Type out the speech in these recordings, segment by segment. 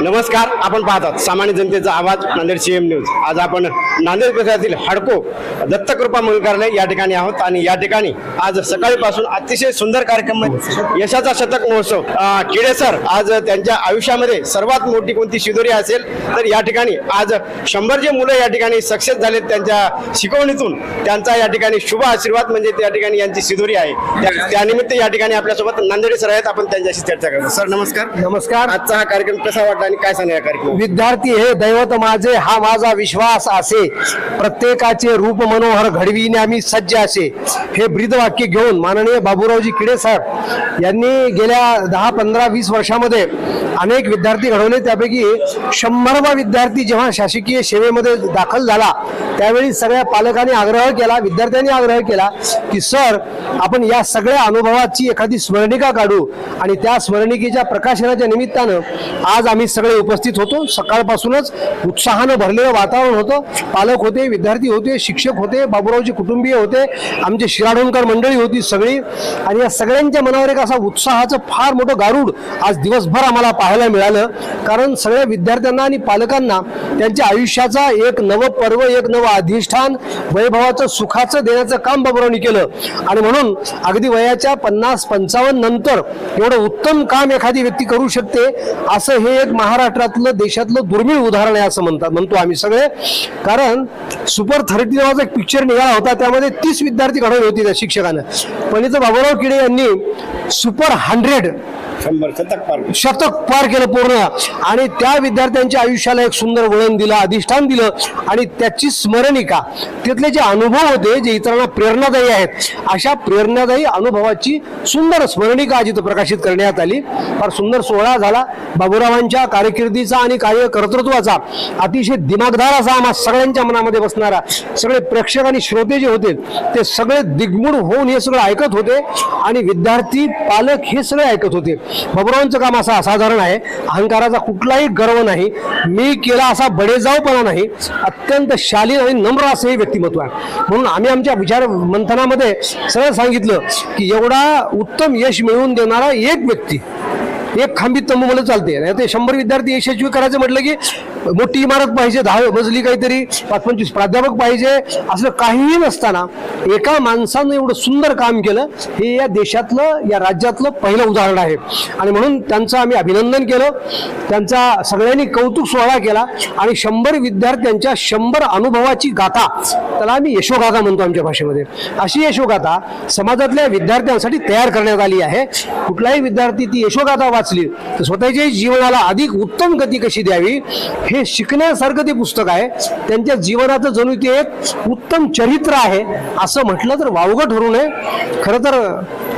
नमस्कार आपण पाहतात सामान्य जनतेचा आवाज नांदेड सीएम न्यूज आज आपण नांदेड परिसरातील हडको दत्तकृपा मंगल कार्यालय या ठिकाणी आहोत आणि या ठिकाणी आज सकाळीपासून अतिशय सुंदर कार्यक्रम. यशाचा शतक महोत्सव. किडे सर आज त्यांच्या आयुष्यामध्ये सर्वात मोठी कोणती शिदोरी असेल तर या ठिकाणी आज शंभर जे मुलं या ठिकाणी सक्सेस झालेत त्यांच्या शिकवणीतून त्यांचा या ठिकाणी शुभ आशीर्वाद म्हणजे त्या ठिकाणी यांची शिदोरी आहे. त्या- त्यानिमित्त या ठिकाणी आपल्यासोबत नांदेडी सर आहेत आपण त्यांच्याशी चर्चा करतो सर नमस्कार. नमस्कार. आजचा हा कार्यक्रम कसा वाटला आणि काय सांगा या कार्यक्रम विद्यार्थी हे दैवत माझे हा माझा विश्वास असे. प्रत्येकाचे रूप मनोहर घडविणे आम्ही सज्ज असे. हे ब्रीदवाक्य घेऊन माननीय बाबूरावजी किडे साहेब यांनी गेल्या दहा पंधरा वीस वर्षामध्ये अनेक विद्यार्थी घडवले. त्यापैकी शंभरवा विद्यार्थी जेव्हा शासकीय सेवेमध्ये दाखल झाला त्यावेळी सगळ्या पालकांनी आग्रह केला विद्यार्थ्यांनी आग्रह केला की सर आपण या सगळ्या अनुभवाची एखादी स्मरणिका काढू आणि त्या स्मरणिकेच्या प्रकाशनाच्या निमित्तानं आज आम्ही सगळे उपस्थित होतो. सकाळपासूनच उत्साहानं भरलेलं वातावरण होतं. पालक होते विद्यार्थी होते शिक्षक होते बाबूरावचे कुटुंबीय होते आमचे शिराडोणकर मंडळी होती सगळी. आणि या सगळ्यांच्या मनावर एक असा उत्साहाचं फार मोठं गारूड आज दिवसभर आम्हाला पाहायला मिळालं. कारण सगळ्या विद्यार्थ्यांना आणि पालकांना त्यांच्या आयुष्याचा एक नवं पर्व एक नवं अधिष्ठान वैभवाचं सुखाचं देण्याचं काम बाबूरावनी केलं. आणि म्हणून अगदी वयाच्या पन्नास पंचावन्न नंतर एवढं उत्तम काम एखादी व्यक्ती करू शकते असं हे एक महाराष्ट्रातलं देशातलं दुर्मिळ उदाहरण आहे असं म्हणतात म्हणतो आम्ही सगळे. कारण सुपर थर्टी नावाचा एक पिक्चर निघाला होता त्यामध्ये तीस विद्यार्थी घडवले होते त्या शिक्षकानं. पण इथं बाबूराव किडे यांनी सुपर हंड्रेड शंभर शतक पार शतक पार केलं पूर्ण. आणि त्या विद्यार्थ्यांच्या आयुष्याला एक सुंदर वळण दिलं अधिष्ठान दिलं. आणि त्याची स्मरणिका तिथले जे अनुभव होते जे इतरांना प्रेरणादायी आहेत अशा प्रेरणादायी अनुभवाची सुंदर स्मरणिका आज इथं प्रकाशित करण्यात आली. फार सुंदर सोहळा झाला. बाबूरावांच्या कारकिर्दीचा आणि कार्यकर्तृत्वाचा अतिशय दिमागदार असा आम्हा सगळ्यांच्या मनामध्ये बसणारा सगळे प्रेक्षक आणि श्रोते जे होते ते सगळे दिग्मूढ होऊन हे सगळं ऐकत होते. आणि विद्यार्थी पालक हे सगळे ऐकत होते. बाबूरावांचं काम असं असाधारण आहे. अहंकाराचा कुठलाही गर्व नाही. मी केला असा बडेजावपणा नाही. अत्यंत शालीन आणि नम्र असं हे व्यक्तिमत्व आहे. म्हणून आम्ही आमच्या विचार मंथनामध्ये सरळ सांगितलं की एवढा उत्तम यश मिळवून देणारा एक व्यक्ती एक खांबी तंबू म्हणून चालते ते शंभर विद्यार्थी यशस्वी करायचं म्हटलं की मोठी इमारत पाहिजे दहा मजली काहीतरी पाच पंचवीस प्राध्यापक पाहिजे असं काहीही नसताना एका माणसानं एवढं सुंदर काम केलं हे या देशातलं या राज्यातलं पहिलं उदाहरण आहे. आणि म्हणून त्यांचं आम्ही अभिनंदन केलं त्यांचा सगळ्यांनी कौतुक सोहळा केला आणि शंभर विद्यार्थ्यांच्या शंभर अनुभवाची गाथा त्याला आम्ही यशोगाथा म्हणतो आमच्या भाषेमध्ये. अशी यशोगाथा समाजातल्या विद्यार्थ्यांसाठी तयार करण्यात आली आहे. कुठलाही विद्यार्थी ती यशोगाथा वाचली तर स्वतःच्या जीवनाला अधिक उत्तम गती कशी द्यावी हे शिकण्यासारखं ते पुस्तक आहे. त्यांच्या जीवनाचं जणू ते एक उत्तम चरित्र आहे. असं म्हटलं तर वावगं ठरू नये. खरं तर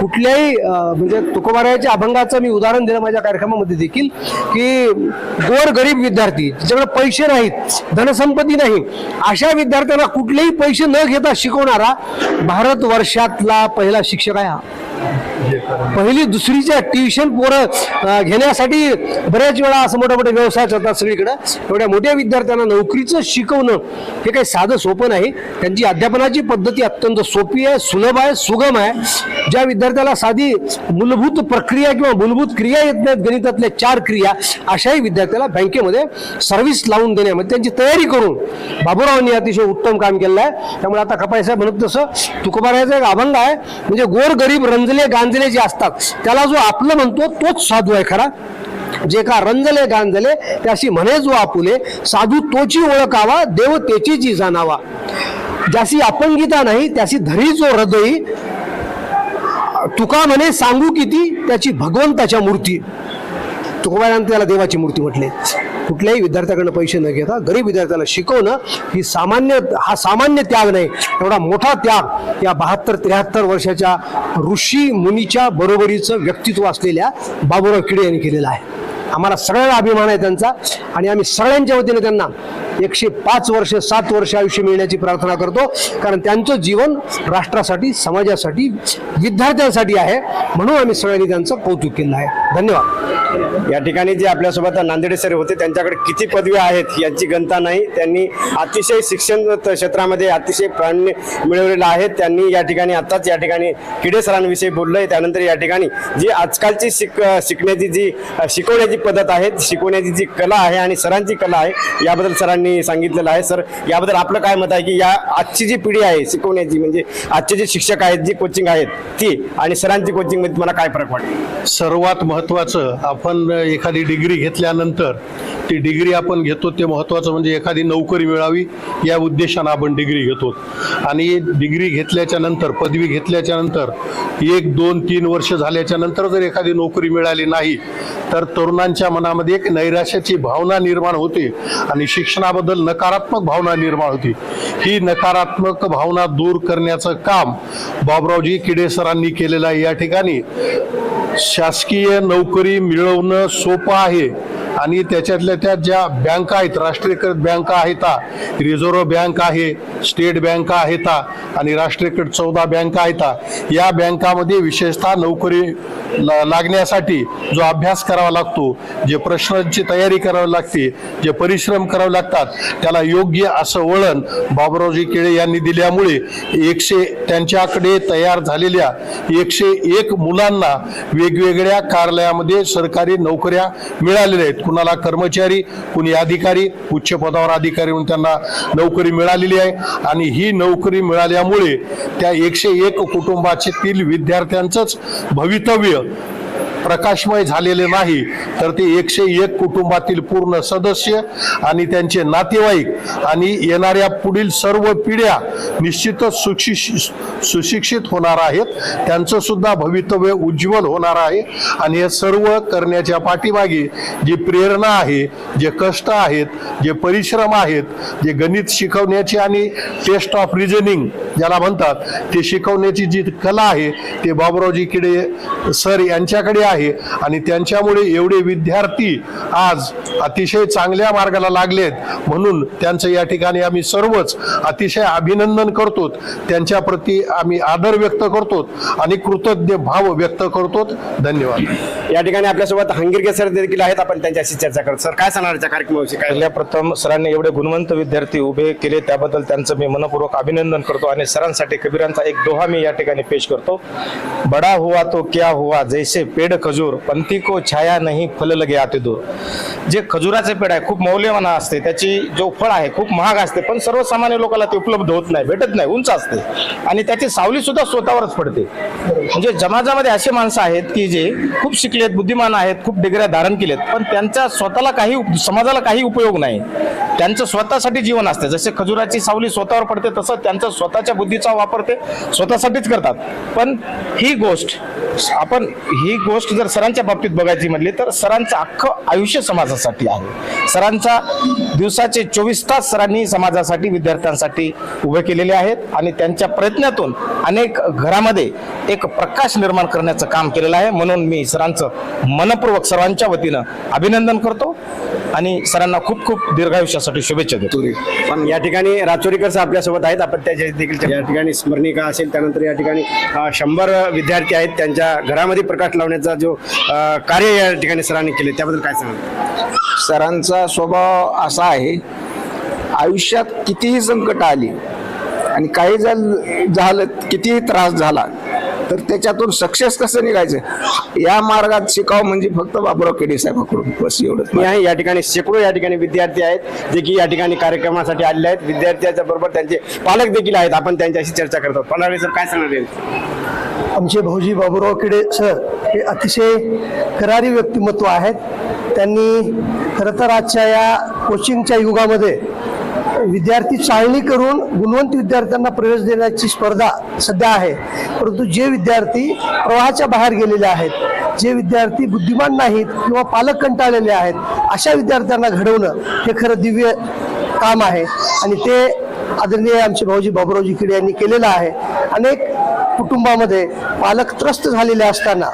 कुठल्याही म्हणजे तुकोबारायाच्या अभंगाचं मी उदाहरण दिलं माझ्या कार्यक्रमामध्ये देखील की गोर गरीब विद्यार्थी ज्याच्याकडे पैसे नाहीत धनसंपत्ती नाही अशा विद्यार्थ्यांना कुठलेही पैसे न घेता शिकवणारा भारत वर्षातला पहिला शिक्षक आहे हा. पहिली दुसरीच्या ट्युशन पोरं घेण्यासाठी बऱ्याच वेळा असं मोठे मोठे व्यवसाय चालतात सगळीकडे. एवढ्या मोठ्या विद्यार्थ्यांना नोकरीचं शिकवणं हे काही साधं सोपं नाही. त्यांची अध्यापनाची पद्धती अत्यंत सोपी आहे सुलभ आहे सुगम आहे. ज्या विद्यार्थ्याला साधी मूलभूत प्रक्रिया किंवा मूलभूत क्रिया येत नाहीत गणितातल्या चार क्रिया अशाही विद्यार्थ्याला बँकेमध्ये सर्व्हिस लावून देण्यामध्ये त्यांची तयारी करून बाबूरावांनी अतिशय उत्तम काम केलेलं आहे. त्यामुळे आता कपाई साहेब म्हणत तसं तुकोबारायचा एक अभंग आहे. म्हणजे गोर गरीब रंजले गांजले जे असतात त्याला जो आपलं म्हणतो तोच साधू आहे खरा. जे का रंजले गांजले त्याशी म्हणे जो आपुले साधू तोची ओळखावा देव त्याची जी जाणावा. ज्याशी अपंगिता नाही त्याशी धरी जो हृदयी तुका म्हणे सांगू किती त्याची भगवंताच्या मूर्ती. तुकोबारांनी त्याला देवाची मूर्ती म्हटले. कुठल्याही विद्यार्थ्याकडनं पैसे न घेता गरीब विद्यार्थ्याला शिकवणं ही सामान्य हा सामान्य त्याग नाही एवढा मोठा त्याग या बहात्तर त्र्याहत्तर वर्षाच्या ऋषी मुनीच्या बरोबरीचं व्यक्तित्व असलेल्या बाबूराव किडे यांनी केलेलं आहे. आम्हाला सगळ्यांना अभिमान आहे त्यांचा आणि आम्ही सगळ्यांच्या वतीने त्यांना एकशे पाच वर्ष सात वर्ष आयुष्य मिळण्याची प्रार्थना करतो. कारण त्यांचं जीवन राष्ट्रासाठी समाजासाठी विद्यार्थ्यांसाठी आहे. म्हणून आम्ही सगळ्यांनी त्यांचं कौतुक केलं आहे. धन्यवाद. या ठिकाणी जे आपल्यासोबत नांदेडे सर होते त्यांच्याकडे किती पदव्या आहेत यांची गणता नाही. त्यांनी अतिशय शिक्षण क्षेत्रामध्ये अतिशय प्राण्य मिळवलेलं आहे. त्यांनी या ठिकाणी आताच या ठिकाणी किडे सरांविषयी बोललंय. त्यानंतर या ठिकाणी जी आजकालची शिक शिकण्याची जी शिकवण्याची पद्धत आहे शिकवण्याची जी कला आहे आणि सरांची कला आहे याबद्दल सरांनी सांगितलेलं आहे सर. याबद्दल आपलं काय मत आहे की या आजची जी पिढी आहे शिकवण्याची म्हणजे आजचे जे शिक्षक आहेत जी कोचिंग आहेत ती आणि सरांची कोचिंगमध्ये तुम्हाला काय फरक वाटतो? सर्वात महत्त्वाचं आपण एखादी डिग्री घेतल्यानंतर ती डिग्री आपण घेतो ते महत्त्वाचं म्हणजे एखादी नोकरी मिळावी या उद्देशानं आपण डिग्री घेतो. आणि डिग्री घेतल्याच्या नंतर पदवी घेतल्याच्या नंतर एक दोन तीन वर्ष झाल्याच्यानंतर जर एखादी नोकरी मिळाली नाही तर तरुणांच्या मनामध्ये एक नैराश्याची भावना निर्माण होते आणि शिक्षणाबद्दल नकारात्मक भावना निर्माण होती. ही नकारात्मक भावना दूर करण्याचं काम बाबरावजी किडेसरांनी केलेलं आहे. या ठिकाणी शासकीय नोकरी मिळवणं सोपं आहे. आणि त्याच्यातल्या त्या ज्या बँका आहेत राष्ट्रीयकृत बँका आहेत रिझर्व्ह बँक आहे स्टेट बँका आहेत आणि राष्ट्रीयकृत चौदा बँका आहेत या बँकामध्ये विशेषतः नोकरी ला- लागण्यासाठी जो अभ्यास करावा लागतो जे प्रश्नांची तयारी करावी लागते जे परिश्रम करावे लागतात त्याला योग्य असं वळण बाबुरावजी केळे यांनी दिल्यामुळे एकशे त्यांच्याकडे तयार झालेल्या एकशे एक मुलांना वेगवेगळ्या कार्यालयामध्ये सरकारी नोकऱ्या मिळालेल्या आहेत. कुणाला कर्मचारी कुणी अधिकारी उच्च पदावर अधिकारी म्हणून त्यांना नोकरी मिळालेली आहे. आणि ही नोकरी मिळाल्यामुळे त्या एकशे एक कुटुंबातील विद्यार्थ्यांचंच भवितव्य प्रकाशमय झालेले नाही तर ते एकशे एक कुटुंबातील पूर्ण सदस्य आणि त्यांचे नातेवाईक आणि येणाऱ्या पुढील सर्व पिढ्या निश्चितच सुशिक्षित सुशिक्षित होणार आहेत. त्यांचं सुद्धा भवितव्य उज्ज्वल होणार आहे आणि हे सर्व करण्याच्या पाठीमागे जी प्रेरणा आहे जे कष्ट आहेत जे परिश्रम आहेत जे गणित शिकवण्याची आणि टेस्ट ऑफ रिजनिंग ज्याला म्हणतात ते शिकवण्याची जी कला आहे ते बाबुरावजी किडे सर यांच्याकडे आहे आणि त्यांच्यामुळे एवढे विद्यार्थी आज अतिशय चांगल्या मार्गाला लागलेत म्हणून त्यांचं या ठिकाणी आम्ही सर्वच अतिशय अभिनंदन करतो. त्यांच्या प्रती आम्ही आदर व्यक्त करतो आणि कृतज्ञ भाव व्यक्त करतो. धन्यवाद. या ठिकाणी आपल्यासोबत हंगिरगे सर देखील आहेत. आपण त्यांच्याशी चर्चा करतो सर काय सांगणार कार्यक्रमाविषयी काय? प्रथम सरांनी एवढे गुणवंत विद्यार्थी उभे केले त्याबद्दल त्यांचं मी मनपूर्वक अभिनंदन करतो आणि सरांसाठी कबीरांचा एक दोहा मी या ठिकाणी पेश करतो. बडा हुआ तो क्या हुआ जैसे पेड़ खजूर पंथी को छाया नहीं फल लगे आते दूर. जे खजुराचे पेड़ आहे खूप मौल्यवान असते त्याची जो फळ आहे खूप महाग असते पण सर्वसामान्य लोकांना ते उपलब्ध होत नाही भेटत नाही उंच असते. आणि त्याची सावली सुद्धा स्वतःवरच पडते. म्हणजे समाजामध्ये असे माणसं आहेत की जे खूप शिकलेत बुद्धिमान आहेत खूप डिग्र्या धारण केलेत पण त्यांचा स्वतःला काही समाजाला काही उपयोग नाही. त्यांचं स्वतःसाठी जीवन असते. जसे खजुराची सावली स्वतःवर पडते तसं त्यांचा स्वतःच्या बुद्धीचा वापर ते स्वतःसाठीच करतात. पण ही गोष्ट आपण ही गोष्ट जर सरांच्या बाबतीत बघायची म्हटली तर सरांचं अख्खं आयुष्य समाजासाठी आहे. सरांचा दिवसाचे चोवीस तास सरांनी समाजासाठी विद्यार्थ्यांसाठी उभे केलेले आहेत आणि त्यांच्या प्रयत्नातून अनेक घरामध्ये एक प्रकाश निर्माण करण्याचं काम केलेलं आहे. म्हणून मी सरांचं मनपूर्वक सर्वांच्या वतीनं अभिनंदन करतो आणि सरांना खूप खूप दीर्घायुष्यासाठी शुभेच्छा देतो. पण या ठिकाणी राचोरीकर सर आपल्यासोबत आहेत. आपण त्याच्या देखील या ठिकाणी स्मरणिका असेल त्यानंतर या ठिकाणी शंभर विद्यार्थी आहेत. त्यांच्या घरामध्ये प्रकाश लावण्याचा जो कार्य या ठिकाणी सरांनी केले त्याबद्दल काय सांगाल? सरांचा स्वभाव असा आहे आयुष्यात कितीही संकट आली आणि काही जर झालं कितीही त्रास झाला तर त्याच्यातून सक्सेस कसं निघायचं? या मार्गात शिकावं म्हणजे फक्त बाबुराव केडे साहेबाकडून बस एवढंच. मी आहे या ठिकाणी शेकडो या ठिकाणी विद्यार्थी आहेत जे की या ठिकाणी कार्यक्रमासाठी आलेले आहेत. विद्यार्थ्यांच्या बरोबर त्यांचे पालक देखील आहेत आपण त्यांच्याशी चर्चा करतो पलाळे सर काय सांगणार? आमचे भाऊजी बाबूराव किडे सर हे अतिशय करारी व्यक्तिमत्व आहेत. त्यांनी खरं तर आजच्या या कोचिंगच्या युगामध्ये विद्यार्थी चाळणी करून गुणवंत विद्यार्थ्यांना प्रवेश देण्याची स्पर्धा सध्या आहे. परंतु जे विद्यार्थी प्रवाहाच्या बाहेर गेलेले आहेत जे विद्यार्थी बुद्धिमान नाहीत किंवा पालक कंटाळलेले आहेत अशा विद्यार्थ्यांना घडवणं हे खरं दिव्य काम आहे. आणि ते आदरणीय आमचे भाऊजी बाबुरावजी किडे यांनी केलेला आहे. अनेक कुटुंबामध्ये पालक त्रस्त झालेले असताना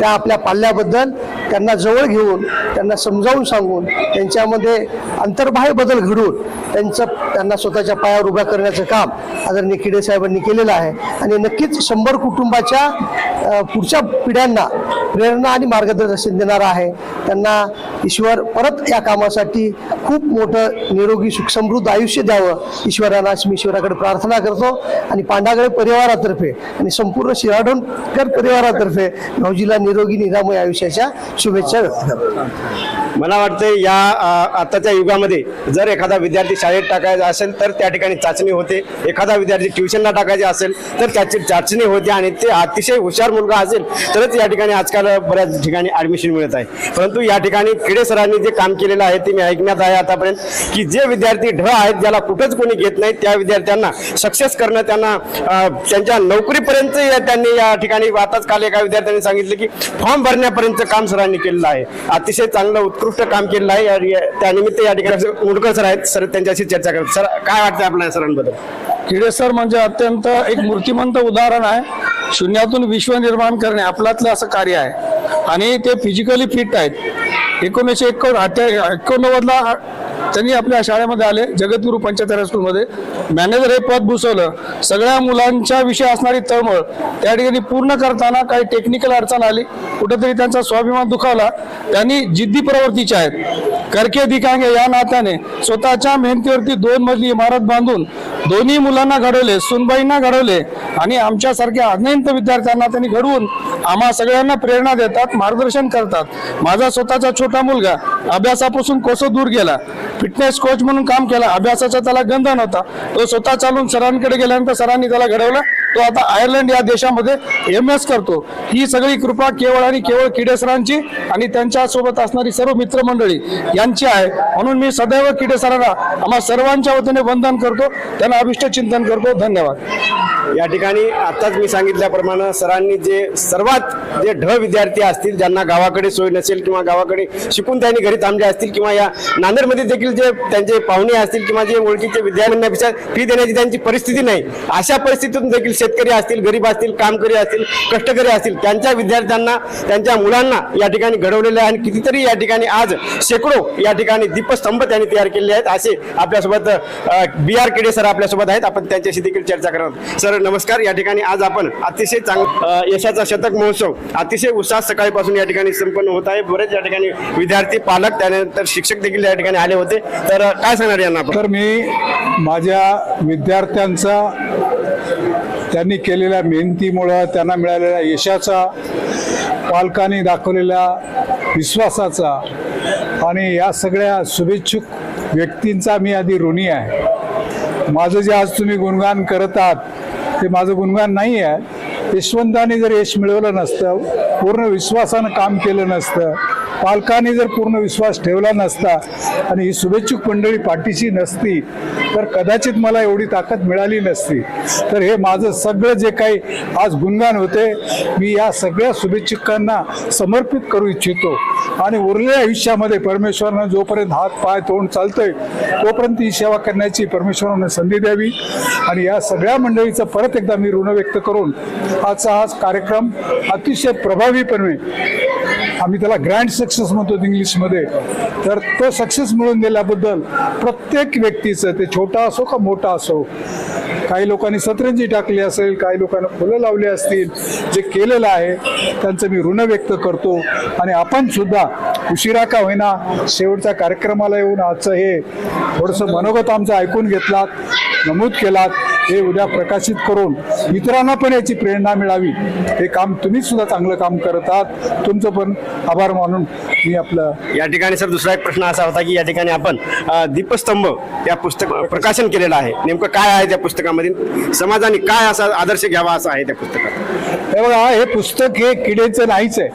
त्या आपल्या पाल्याबद्दल त्यांना जवळ घेऊन त्यांना समजावून सांगून त्यांच्यामध्ये अंतर्बाह्य बदल घडून त्यांचं त्यांना स्वतःच्या पायावर उभ्या करण्याचं काम आदरणीय किडे साहेबांनी केलेलं आहे. आणि नक्कीच शंभर कुटुंबाच्या पुढच्या पिढ्यांना प्रेरणा आणि मार्गदर्शन देणारा आहे. त्यांना ईश्वर परत या कामासाठी खूप मोठं निरोगी सुखसमृद्ध आयुष्य द्यावं. ईश्वराला मी ईश्वराकडे प्रार्थना करतो आणि पांडागळे परिवारातर्फे आणि संपूर्ण शिराडोणकर परिवारातर्फे भाऊजीला निरोगी निरामय आयुष्याच्या शुभेच्छा मला वाटतं या आताच्या युगामध्ये जर एखादा विद्यार्थी शाळेत टाकायचा असेल तर त्या ठिकाणी चाचणी होते. एखादा विद्यार्थी ट्युशनला टाकायचे असेल तर त्याची चाचणी होते आणि ते अतिशय हुशार मुलगा असेल तरच या ठिकाणी आजकाल बऱ्याच ठिकाणी ऍडमिशन मिळत आहे. परंतु या ठिकाणी खेडे सरांनी जे काम केलेलं आहे ते मी ऐकण्यात आहे आतापर्यंत की जे विद्यार्थी ढ आहेत ज्याला कुठंच कोणी घेत नाही त्या विद्यार्थ्यांना सक्सेस करणं त्यांना त्यांच्या नोकरीपर्यंत या- त्यांनी या ठिकाणी आताच काल एका विद्यार्थ्यांनी सांगितलं की फॉर्म भरण्यापर्यंत काम सरांनी केलेलं आहे. अतिशय चांगलं उत्कृष्ट काम केलेलं आहे. त्यानिमित्त या ठिकाणी मुडकर सर आहेत. सर त्यांच्याशी चर्चा करत सर काय वाटतं आपल्या सरांबद्दल? सरांबद्दल किडेसर म्हणजे अत्यंत एक मूर्तिमंत उदाहरण आहे. शून्यातून विश्व निर्माण करणे आपल्यातलं असं कार्य आहे. आणि ते फिजिकली फिट आहेत. एकोणीसशे एकोण एकोणनव्वदला त्यांनी आपल्या शाळेमध्ये आले जगद्गुरू पंचायत स्कूलमध्ये. मॅनेजर हे पद भूसवलं. सगळ्या मुलांच्या विषयी असणारी तळमळ त्या ठिकाणी पूर्ण करताना काही टेक्निकल अडचण आली. कुठेतरी त्यांचा स्वाभिमान दुखावला. त्यांनी जिद्दी प्रवृत्तीचे आहेत. करके दिखांगे या नात्याने स्वतःच्या मेहनतीवरती दोन मजली इमारत बांधून दोन्ही मुलांना घडवले सुनबाईंना घडवले आणि आमच्यासारख्या अनंत विद्यार्थ्यांना त्यांनी घडवून आम्हा सगळ्यांना प्रेरणा देतात मार्गदर्शन करतात. माझा स्वतःचा छोटा मुलगा अभ्यासापासून कसं दूर गेला. फिटनेस कोच म्हणून काम केला. अभ्यासाचा त्याला गंध नव्हता. तो स्वतः चालून सरांकडे गेल्यानंतर सरांनी त्याला घडवलं. तो आता आयर्लंड या देशामध्ये एम एस करतो. ही सगळी कृपा केवळ आणि केवळ किडेसरांची आणि त्यांच्यासोबत असणारी सर्व मित्रमंडळी यांची आहे. म्हणून मी सदैव किडेसरांना आम्हा सर्वांच्या वतीने वंदन करतो. त्यांना अभिष्ट चिंतन करतो. धन्यवाद. या ठिकाणी आताच मी सांगितल्याप्रमाणे सरांनी जे सर्वात जे ढ विद्यार्थी असतील ज्यांना गावाकडे सोय नसेल किंवा गावाकडे शिकून त्यांनी घरी थांबले असतील किंवा या नांदेडमध्ये देखील जे त्यांचे पाहुणे असतील किंवा जे ओळखीचे विद्यार्थ्यांना फी देण्याची त्यांची परिस्थिती नाही अशा परिस्थितीतून देखील शेतकरी असतील गरीब असतील कामकरी असतील कष्टकरी असतील त्यांच्या विद्यार्थ्यांना त्यांच्या मुलांना या ठिकाणी घडवलेले आहे आणि कितीतरी या ठिकाणी आज शेकडो या ठिकाणी दीपस्तंभ त्यांनी तयार केलेले आहेत. असे आपल्यासोबत बी आर केडे सर आपल्यासोबत आहेत. आपण त्यांच्याशी देखील चर्चा करणार सर नमस्कार. या ठिकाणी आज आपण अतिशय चांग यशाचा शतक महोत्सव अतिशय उत्साह सकाळीपासून या ठिकाणी संपन्न होत आहे. बरेच या ठिकाणी विद्यार्थी पालक त्यानंतर शिक्षक देखील या ठिकाणी आले होते. तर काय सांगणार यांना तर मी माझ्या विद्यार्थ्यांचा त्यांनी केलेल्या मेहनतीमुळं त्यांना मिळालेल्या यशाचा पालकांनी दाखवलेल्या विश्वासाचा आणि या सगळ्या शुभेच्छुक व्यक्तींचा मी आधी ऋणी आहे. माझं जे आज तुम्ही गुणगान करत आहात ते माझं गुणगान नाही आहे. यशवंताने जर यश मिळवलं नसतं पूर्ण विश्वासानं काम केलं नसतं पालकांनी जर पूर्ण विश्वास ठेवला नसता आणि ही शुभेच्छुक मंडळी पाठीशी नसती तर कदाचित मला एवढी ताकद मिळाली नसती. तर हे माझं सगळं जे काही आज गुणगान होते मी या सगळ्या शुभेच्छुकांना समर्पित करू इच्छितो. आणि उरलेल्या आयुष्यामध्ये परमेश्वरानं जोपर्यंत हात पाय तोंड चालतंय तोपर्यंत ही सेवा करण्याची परमेश्वरानं संधी द्यावी. आणि या सगळ्या मंडळीचं परत एकदा मी ऋण व्यक्त करून आजचा हा कार्यक्रम अतिशय प्रभावीपणे आम्ही त्याला ग्रँड सक्सेस म्हणतो इंग्लिशमध्ये तर तो सक्सेस मिळवून दिल्याबद्दल प्रत्येक व्यक्तीचं ते छोटा असो का मोठा असो काही लोकांनी सतरंजी टाकली असेल काही लोकांना फुलं लावली असतील जे केलेलं आहे त्यांचं मी ऋण व्यक्त करतो. आणि आपण सुद्धा उशिरा का होईना शेवटच्या कार्यक्रमाला येऊन आजचं हे थोडंसं मनोगत आमचं ऐकून घेतलात नमूद केलात. हे उद्या प्रकाशित करून इतरांना पण याची प्रेरणा मिळावी. हे काम तुम्ही सुद्धा चांगलं काम करत आहात. तुमचं पण आभार मानून मी आपलं या ठिकाणी सर दुसरा एक प्रश्न असा होता की या ठिकाणी आपण दीपस्तंभ या पुस्तक प्रकाशन केलेलं आहे. नेमकं काय आहे त्या पुस्तकामध्ये समाजाने काय असा आदर्श घ्यावा असा आहे त्या पुस्तकात? हे बघा हे पुस्तक हे किडेचं नाहीच आहे.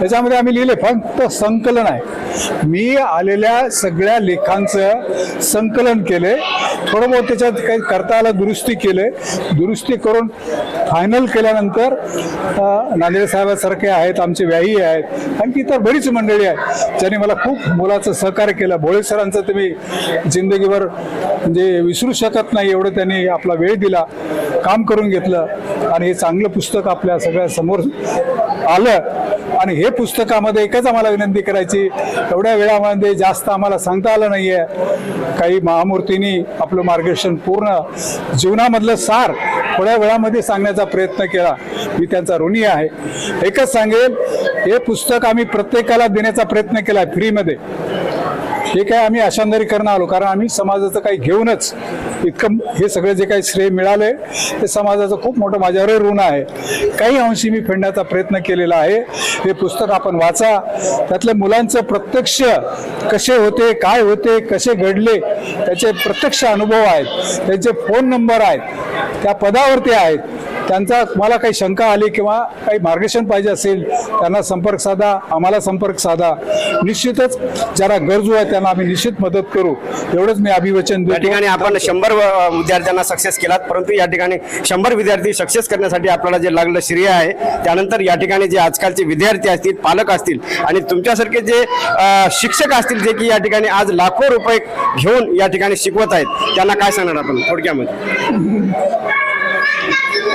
त्याच्यामध्ये आम्ही लिहिले फक्त संकलन आहे. मी आलेल्या सगळ्या लेखांचं संकलन केले थोडं बहुत त्याच्यात काही करता आलं दुरुस्ती दुरुस्ती केले. दुरुस्ती करून फायनल केल्यानंतर नांदेडसाहेबांसारखे नांदेड साहेबासारखे आहेत आमचे व्याही आहेत आणखी इतर बरीच मंडळी आहेत ज्यांनी मला खूप मोलाचं सहकार्य केलं. भोळे सरांचं तुम्ही जिंदगीभर म्हणजे विसरू शकत नाही एवढं त्यांनी आपला वेळ दिला काम करून घेतलं आणि हे चांगलं पुस्तक आपल्या सगळ्या समोर आलं आणि हे पुस्तकामध्ये एकच आम्हाला विनंती करायची एवढ्या वेळामध्ये जास्त आम्हाला सांगता आलं नाही आहे काही महामूर्तींनी आपलं मार्गदर्शन पूर्ण जीवनामधलं सार थोड्या वेळामध्ये सांगण्याचा प्रयत्न केला. मी त्यांचा ऋणी आहे. एकच सांगेल हे पुस्तक आम्ही प्रत्येकाला देण्याचा प्रयत्न केला फ्रीमध्ये. हे काय आम्ही अशांदरी करणं आलो कारण आम्ही समाजाचं काही घेऊनच इतकं हे सगळं जे काही श्रेय मिळालंय ते समाजाचं खूप मोठं माझ्यावर ऋण आहे. काही अंशी मी फेडण्याचा प्रयत्न केलेला आहे. हे पुस्तक आपण वाचा. त्यातल्या मुलांचं प्रत्यक्ष कसे होते काय होते कसे घडले त्याचे प्रत्यक्ष अनुभव आहेत. त्यांचे फोन नंबर आहेत. त्या पदावरती आहेत. त्यांचा मला काही शंका आली किंवा काही मार्गदर्शन पाहिजे असेल त्यांना संपर्क साधा आम्हाला संपर्क साधा. निश्चितच ज्याला गरजू आहे त्यांना आम्ही निश्चित मदत करू. एवढंच मी अभिवचन ठिकाणी आपण शंभर शंभर विद्यार्थ्यांना सक्सेस केलात. परंतु या ठिकाणी शंभर विद्यार्थी सक्सेस करण्यासाठी आपल्याला जे लागलं श्रेय आहे त्यानंतर या ठिकाणी जे आजकालचे विद्यार्थी असतील पालक असतील आणि तुमच्यासारखे जे शिक्षक असतील जे की या ठिकाणी आज लाखो रुपये घेऊन या ठिकाणी शिकवत आहेत त्यांना काय सांगणार आपण थोडक्यामध्ये?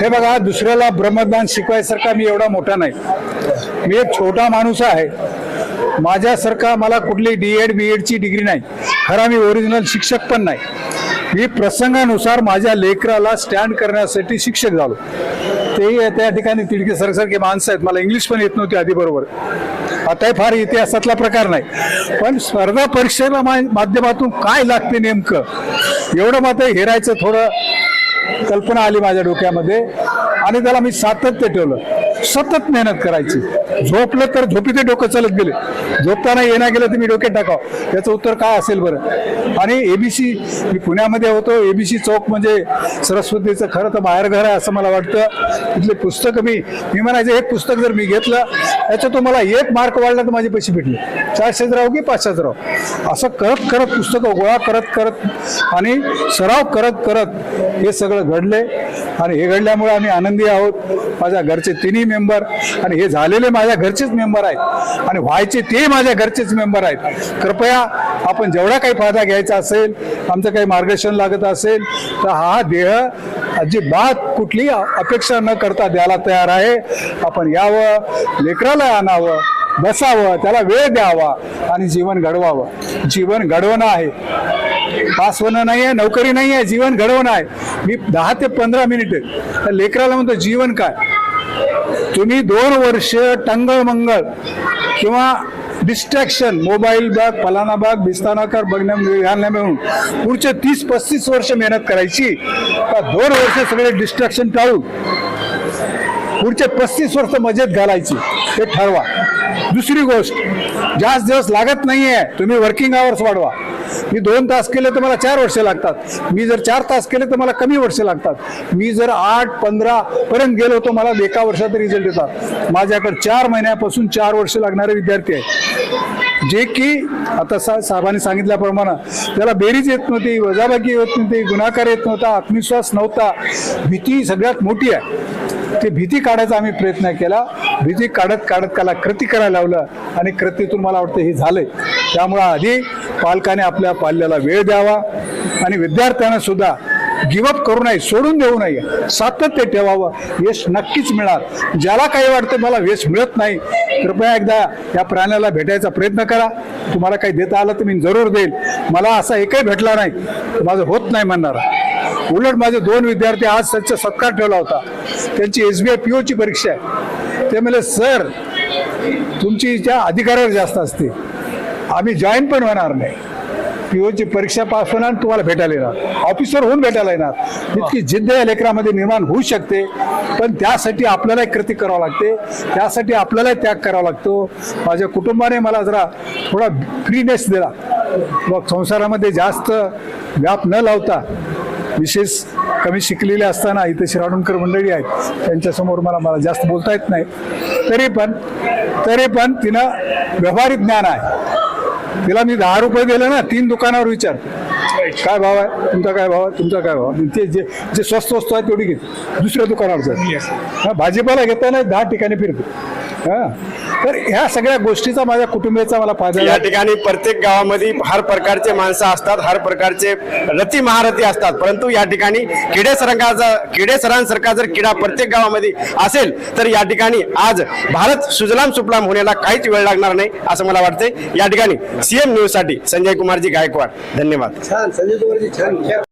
हे बघा दुसऱ्याला ब्रह्मज्ञान शिकवायसारखा मी एवढा मोठा नाही. मी एक छोटा माणूस आहे. माझ्यासारखा मला कुठली डी एड बी एडची डिग्री नाही. खरा मी ओरिजिनल शिक्षक पण नाही. मी प्रसंगानुसार माझ्या लेकराला स्टँड करण्यासाठी शिक्षक झालो. ते त्या ठिकाणी तिडके सरसारखे माणसं आहेत. मला इंग्लिश पण येत नव्हती आधी बरोबर. आताही फार इतिहासातला प्रकार नाही. पण स्पर्धा परीक्षेला मा- माध्यमातून काय लागते नेमकं? एवढं मात्र हेरायचं थोडं कल्पना आली माझ्या डोक्यामध्ये. आणि त्याला मी सातत्य ठेवलं. सतत मेहनत करायची. झोपलं तर झोपीते डोकं चालत गेले. झोपताना येण्या गेलं तर मी डोक्यात टाकावं. याचं उत्तर काय असेल बरं? आणि एबीसी मी पुण्यामध्ये होतो. एबीसी चौक म्हणजे सरस्वतीचं खरं तर बाहेर घर आहे असं मला वाटतं. तिथले पुस्तकं मी मी म्हणायचं एक पुस्तक जर मी घेतलं याच्यात मला एक मार्क वाढला तर माझे पैसे भेटले. चारशेच राहू की पाचशेच राहू असं करत करत पुस्तकं गोळा करत करत आणि सराव करत करत हे सगळं घडले. आणि हे घडल्यामुळे आम्ही आनंदी आहोत. माझ्या घरचे तिन्ही मेंबर आणि हे झालेले माझ्या घरचेच मेंबर आहेत. आणि व्हायचे ते माझ्या घरचेच मेंबर आहेत. कृपया आपण जेवढा काही फायदा घ्यायचा असेल आमचं काही मार्गदर्शन लागत असेल तर हा देह अजिबात कुठली अपेक्षा न करता द्यायला तयार आहे. आपण यावं लेकराला आणावं बसावं त्याला वेळ द्यावा आणि जीवन घडवावं. जीवन घडवणं आहे. पास होणं नाही आहे नोकरी नाही आहे जीवन घडवणं आहे. मी दहा ते पंधरा मिनिटे लेकराला म्हणतो जीवन काय? तुम्ही दोन वर्ष टंगळमंगळ किंवा डिस्ट्रॅक्शन मोबाईल बाग फलाना बाग बिस्तानाकार बघण्या घालण्या मिळून पुढचे तीस पस्तीस वर्ष मेहनत करायची. का दोन वर्ष सगळे डिस्ट्रॅक्शन टाळून पुढचे पस्तीस वर्ष मजेत घालायची. हे ठरवा. दुसरी गोष्ट जास्त दिवस लागत नाहीये तुम्ही वर्किंग आवर्स वाढवा. मी दोन तास केले तर मला चार वर्ष लागतात. मी जर चार तास केले तर मला कमी वर्ष लागतात. मी जर आठ पंधरा पर्यंत गेलो तर मला एका वर्षात रिझल्ट येतात. माझ्याकडे चार महिन्यापासून चार वर्ष लागणारे विद्यार्थी आहेत. जे की आता सा साहेबांनी सांगितल्याप्रमाणे त्याला बेरीज येत नव्हती वजाबाकी येत नव्हती गुन्हाकार येत नव्हता आत्मविश्वास नव्हता. भीती सगळ्यात मोठी आहे. ते भीती काढायचा आम्ही प्रयत्न केला. भीती काढत काढत त्याला कृती करायला लावलं आणि कृतीतून मला वाटतं हे झालंय. त्यामुळं आधी पालकाने आपल्या पाल्याला वेळ द्यावा आणि विद्यार्थ्यांना सुद्धा गिवअप करू नये सोडून देऊ नये सातत्य ठेवावं यश नक्कीच मिळणार. ज्याला काही वाटतं मला यश मिळत नाही कृपया एकदा या प्राण्याला भेटायचा प्रयत्न करा. तुम्हाला काही देता आलं तर मी जरूर देईल. मला असा एकही भेटला नाही. माझं होत नाही म्हणणार. उलट माझे दोन विद्यार्थी आज सच्चा सत्कार ठेवला होता. त्यांची एस बी आय पी ओची परीक्षा आहे. ते म्हणले सर तुमची ज्या अधिकाऱ्यावर जास्त असते. आम्ही जॉईन पण होणार नाही. पी ओची परीक्षा पास होणार आणि तुम्हाला भेटायला येणार. ऑफिसर होऊन भेटायला येणार. इतकी जिद्द या लेकरामध्ये निर्माण होऊ शकते. पण त्यासाठी आपल्याला कृती करावं लागते. त्यासाठी आपल्याला त्याग करावा लागतो. माझ्या कुटुंबाने मला जरा थोडा फ्रीनेस दिला. मग संसारामध्ये जास्त व्याप न लावता विशेष कमी शिकलेले असताना इथे शिराडूनकर मंडळी आहेत. त्यांच्यासमोर मला मला जास्त बोलता येत नाही. तरी पण तरी पण तिनं व्यवहारिक ज्ञान आहे. तिला मी दहा रुपये दिले ना तीन दुकानावर विचार. काय भाव आहे? तुमचा काय भाव आहे? तुमचा काय भाव आहे? ते जे जे स्वस्त वस्तू आहे तेवढी घेते दुसऱ्या दुकानावर जाते हा भाजीपाला घेताना दहा ठिकाणी फिरते. हा. तर ह्या सगळ्या गोष्टीचा माझ्या कुटुंबियाचा मला फायदा या. ठिकाणी प्रत्येक गावामध्ये हर प्रकारचे माणसं असतात हर प्रकारचे रती महारथी असतात. परंतु या ठिकाणी किडे सरांचा किडे सरांसारखा जर किडा प्रत्येक गावामध्ये असेल तर या ठिकाणी आज भारत सुजलाम सुफलाम होण्याला काहीच वेळ लागणार नाही असं मला वाटतंय. या ठिकाणी सीएम न्यूजसाठी संजय कुमारजी गायकवाड. धन्यवाद. छान संजय कुमारजी छान.